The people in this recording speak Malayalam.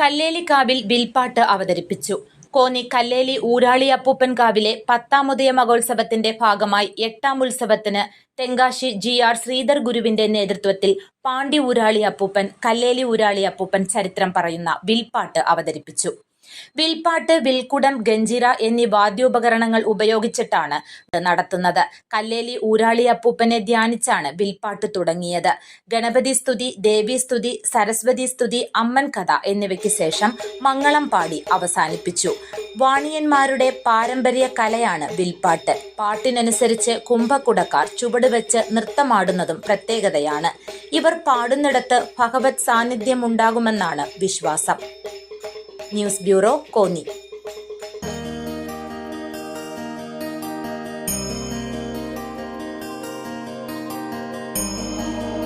കല്ലേലി കാവിൽ വിൽപ്പാട്ട് അവതരിപ്പിച്ചു. കോന്നി കല്ലേലി ഊരാളി അപ്പൂപ്പൻ കാവിലെ പത്താമുദയ മഹോത്സവത്തിന്റെ ഭാഗമായി എട്ടാം ഉത്സവത്തിന് തെങ്കാശി ജി ആർ ശ്രീധർ ഗുരുവിന്റെ നേതൃത്വത്തിൽ പാണ്ടി ഊരാളി അപ്പൂപ്പൻ കല്ലേലി ഊരാളി അപ്പൂപ്പൻ ചരിത്രം പറയുന്ന വിൽപ്പാട്ട് അവതരിപ്പിച്ചു. വിൽപ്പാട്ട് വിൽക്കുടം ഗഞ്ചിറ എന്നീ വാദ്യോപകരണങ്ങൾ ഉപയോഗിച്ചിട്ടാണ് നടത്തുന്നത്. കല്ലേലി ഊരാളി അപ്പൂപ്പനെ ധ്യാനിച്ചാണ് വിൽപ്പാട്ട് തുടങ്ങിയത്. ഗണപതി സ്തുതി ദേവി സ്തുതി സരസ്വതി സ്തുതി അമ്മൻ കഥ എന്നിവയ്ക്ക് ശേഷം മംഗളം പാടി അവസാനിപ്പിച്ചു. വാണിയന്മാരുടെ പാരമ്പര്യ കലയാണ് വിൽപ്പാട്ട്. പാട്ടിനനുസരിച്ച് കുംഭക്കുടക്കാർ ചുവടുവെച്ച് നൃത്തമാടുന്നതും പ്രത്യേകതയാണ്. ഇവർ പാടുന്നിടത്ത് ഭഗവത് സാന്നിധ്യമുണ്ടാകുമെന്നാണ് വിശ്വാസം. News bureau Konni